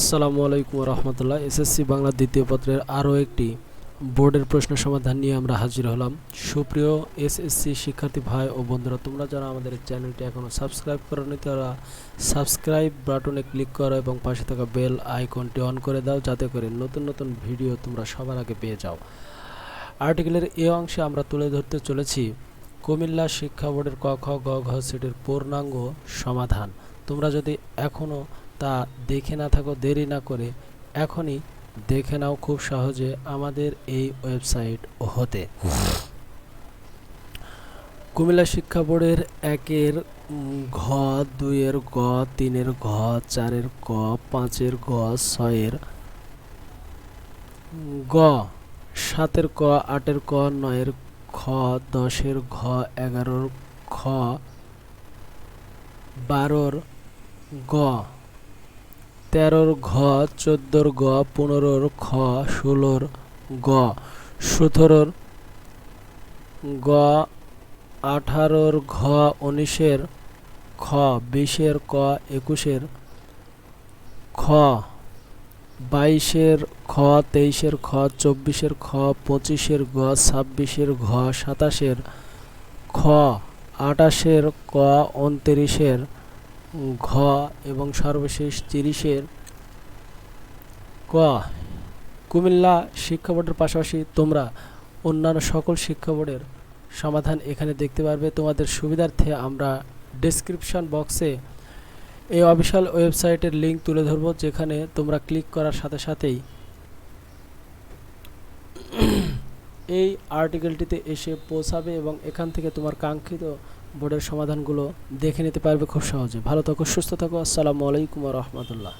আসসালামু আলাইকুম রহমতুল্লাহ এসএসসি বাংলা দ্বিতীয় পত্রের আরও একটি বোর্ডের প্রশ্ন সমাধান নিয়ে আমরা হাজির হলাম। সুপ্রিয় এসএসসি শিক্ষার্থী ভাই ও বন্ধুরা, তোমরা যারা আমাদের চ্যানেলটি এখনও সাবস্ক্রাইব করোনি, তারা সাবস্ক্রাইব বাটনে ক্লিক করো এবং পাশে থাকা বেল আইকনটি অন করে দাও, যাতে করে নতুন নতুন ভিডিও তোমরা সবার আগে পেয়ে যাও। আর্টিকেলের এ অংশে আমরা তুলে ধরতে চলেছি, কুমিল্লা শিক্ষা বোর্ডের ক খ গ ঘ সেটির পূর্ণাঙ্গ সমাধান। তোমরা যদি এখনও তা দেখে না থাকো, দেরি না করে। এখনই দেখে নাও খুব সহজে আমাদের এই ওয়েবসাইট হতে। কুমিল্লা শিক্ষা বোর্ডের একের ঘ, দুইয়ের গ তিনের ঘ, চারের ক, পাঁচের গ ছয়ের গ সাতের ক, আটের ক, নয়ের খ, দশের ঘ, এগারোর খ, বারোর গ তেরোর ঘ, চোদ্দোর গ, পনেরোর খ, ষোলোর গ। সতেরোর গ, আঠারোর ঘ, উনিশের খ, বিশের ক, একুশের খ, বাইশের খ, তেইশের খ, চব্বিশের খ, পঁচিশের গ, ছাব্বিশের ঘ, সাতাশের খ আটাশের ক, উনত্রিশের ঘ এবং সর্বশেষ তিরিশের ক। কুমিল্লা শিক্ষা বোর্ডের পাশাপাশি তোমরা অন্যান্য সকল শিক্ষা বোর্ডের সমাধান এখানে দেখতে পারবে। তোমাদের সুবিধার্থে আমরা ডেসক্রিপশন বক্সে এই অফিসিয়াল ওয়েবসাইটের লিংক তুলে ধরবো, যেখানে তোমরা ক্লিক করার সাথে সাথেই এই আর্টিকেলটিতে এসে পৌঁছাবে এবং এখান থেকে তোমার কাঙ্ক্ষিত বোর্ডের সমাধানগুলো দেখে নিতে পারবে খুব সহজে। ভালো থাকো সুস্থ থাকো আসসালামু আলাইকুম রহমতুল্লাহ।